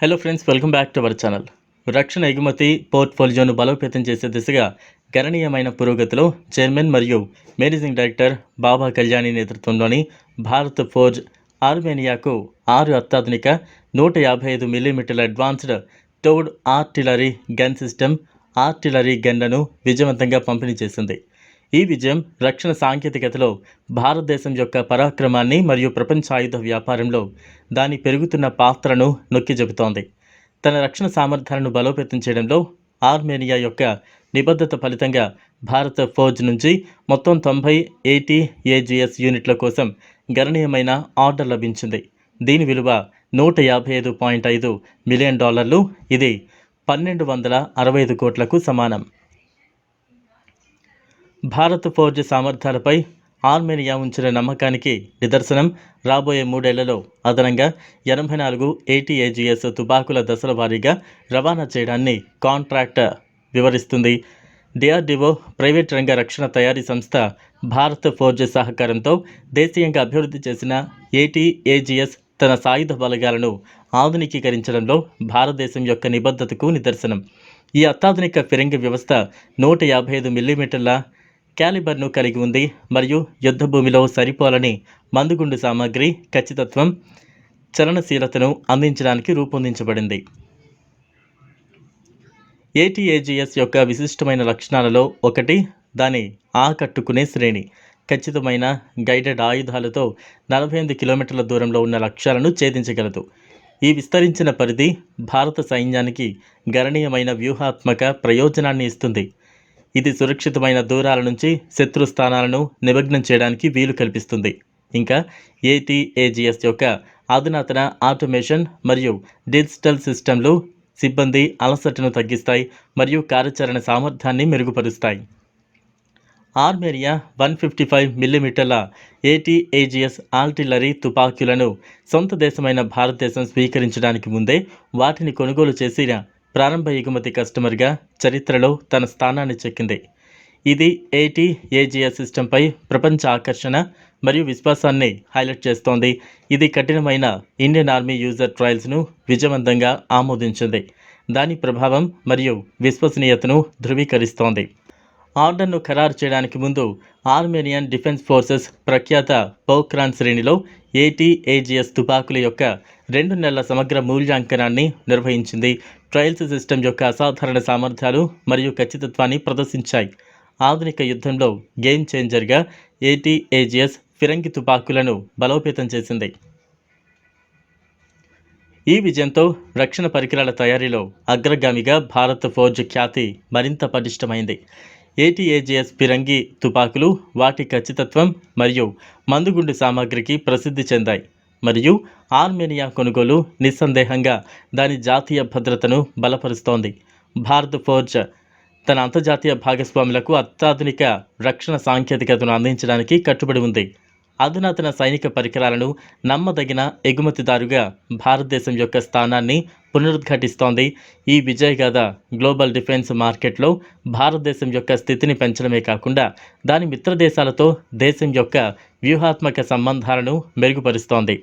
Hello friends welcome back to our channel రక్షణ ఎగుమతి పోర్ట్ఫోలియోను బలోపేతం చేసే దిశగా గణనీయమైన పురోగతిలో చైర్మన్ మరియు మేనేజింగ్ డైరెక్టర్ బాబా కళ్యాణి నేతృత్వంలోని భారత్ ఫోర్జ్ ఆర్మేనియాకు ఆరు అత్యాధునిక నూట యాభై ఐదు మిల్లీమీటర్ల advanced towed artillery gun system artillery గన్లను విజయవంతంగా పంపిణీ చేసింది. ఈ విజయం రక్షణ సాంకేతికతలో భారతదేశం యొక్క పరాక్రమాన్ని మరియు ప్రపంచ ఆయుధ వ్యాపారంలో దాని పెరుగుతున్న పాత్రను నొక్కి చెబుతోంది తన రక్షణ సామర్థ్యాలను బలోపేతం చేయడంలో ఆర్మేనియా యొక్క నిబద్ధత ఫలితంగా భారత ఫౌజ్ నుంచి మొత్తం తొంభై ఏటీ ఏజిఎస్ యూనిట్ల కోసం గణనీయమైన ఆర్డర్ లభించింది. దీని విలువ నూట యాభై ఐదు పాయింట్ ఐదు మిలియన్ డాలర్లు. ఇది పన్నెండు వందల అరవై ఐదు కోట్లకు సమానం. భారత్ ఫౌజ్ సామర్థ్యాలపై ఆర్మేనియా ఉంచిన నమ్మకానికి నిదర్శనం రాబోయే మూడేళ్ళలో అదనంగా ఎనభై నాలుగు ఏటీఏజీఎస్ తుబాకుల దశల వారీగా రవాణా చేయడాన్ని కాంట్రాక్ట్ వివరిస్తుంది. డిఆర్డిఓ ప్రైవేట్ రంగ రక్షణ తయారీ సంస్థ భారత్ ఫోర్జ్ సహకారంతో దేశీయంగా అభివృద్ధి చేసిన ఏటీఏజీఎస్ తన సాయుధ బలగాలను ఆధునికీకరించడంలో భారతదేశం యొక్క నిబద్ధతకు నిదర్శనం. ఈ అత్యాధునిక ఫిరంగి వ్యవస్థ నూట యాభై ఐదు మిల్లీమీటర్ల క్యాలిబర్ను కలిగి ఉంది మరియు యుద్ధ భూమిలో సరిపోలని మందుగుండు సామాగ్రి ఖచ్చితత్వం చలనశీలతను అందించడానికి రూపొందించబడింది. ఏటీఏజిఎస్ యొక్క విశిష్టమైన లక్షణాలలో ఒకటి దాని ఆకట్టుకునే శ్రేణి. ఖచ్చితమైన గైడెడ్ ఆయుధాలతో నలభై ఎనిమిది కిలోమీటర్ల దూరంలో ఉన్న లక్ష్యాలను ఛేదించగలదు. ఈ విస్తరించిన పరిధి భారత సైన్యానికి గణనీయమైన వ్యూహాత్మక ప్రయోజనాన్ని ఇస్తుంది. ఇది సురక్షితమైన దూరాల నుంచి శత్రు స్థానాలను నిమగ్నం చేయడానికి వీలు కల్పిస్తుంది. ఇంకా ఏటీఏజిఎస్ యొక్క అధునాతన ఆటోమేషన్ మరియు డిజిటల్ సిస్టంలు సిబ్బంది అలసటను తగ్గిస్తాయి మరియు కార్యాచరణ సామర్థ్యాన్ని మెరుగుపరుస్తాయి. ఆర్మేరియా వన్ ఫిఫ్టీ ఫైవ్ మిల్లీమీటర్ల ఏటీఏజిఎస్ ఆల్టిల్లరీ తుపాకీలను సొంత దేశమైన భారతదేశం స్వీకరించడానికి ముందే వాటిని కొనుగోలు చేసిన ప్రారంభ ఎగుమతి కస్టమర్గా చరిత్రలో తన స్థానాన్ని చెక్కింది. ఇది ఏటీ ఏజిఎస్ సిస్టంపై ప్రపంచ ఆకర్షణ మరియు విశ్వాసాన్ని హైలైట్ చేస్తోంది. ఇది కఠినమైన ఇండియన్ ఆర్మీ యూజర్ ట్రయల్స్ను విజయవంతంగా ఆమోదించింది. దాని ప్రభావం మరియు విశ్వసనీయతను ధృవీకరిస్తోంది. ఆర్డర్ను ఖరారు చేయడానికి ముందు ఆర్మేనియన్ డిఫెన్స్ ఫోర్సెస్ ప్రఖ్యాత పోక్రాన్ శ్రేణిలో ఏటీ ఏజిఎస్ తుపాకుల యొక్క రెండు నెలల సమగ్ర మూల్యాంకనాన్ని నిర్వహించింది. ట్రయల్స్ సిస్టమ్ యొక్క అసాధారణ సామర్థ్యాలు మరియు ఖచ్చితత్వాన్ని ప్రదర్శించాయి. ఆధునిక యుద్ధంలో గేమ్ చేంజర్గా ఏటీఏజిఎస్ ఫిరంగి తుపాకులను బలోపేతం చేసింది. ఈ విజయంతో రక్షణ పరికరాల తయారీలో అగ్రగామిగా భారత్ ఫోర్జ్ ఖ్యాతి మరింత పటిష్టమైంది. ఏటీఏజేఎస్ ఫిరంగి తుపాకులు వాటి ఖచ్చితత్వం మరియు మందుగుండు సామాగ్రికి ప్రసిద్ధి చెందాయి. మరియు ఆర్మేనియా కొనుగోలు నిస్సందేహంగా దాని జాతీయ భద్రతను బలపరుస్తోంది. భారత్ ఫోర్జ్ తన అంతర్జాతీయ భాగస్వాములకు అత్యాధునిక రక్షణ సాంకేతికతను అందించడానికి కట్టుబడి ఉంది. అధునాతన సైనిక పరికరాలను నమ్మదగిన ఎగుమతిదారుగా భారతదేశం యొక్క స్థానాన్ని పునరుద్ఘాటిస్తోంది. ఈ విజయగాథ గ్లోబల్ డిఫెన్స్ మార్కెట్లో భారతదేశం యొక్క స్థితిని పెంచడమే కాకుండా దాని మిత్ర దేశాలతో దేశం యొక్క వ్యూహాత్మక సంబంధాలను మెరుగుపరుస్తోంది.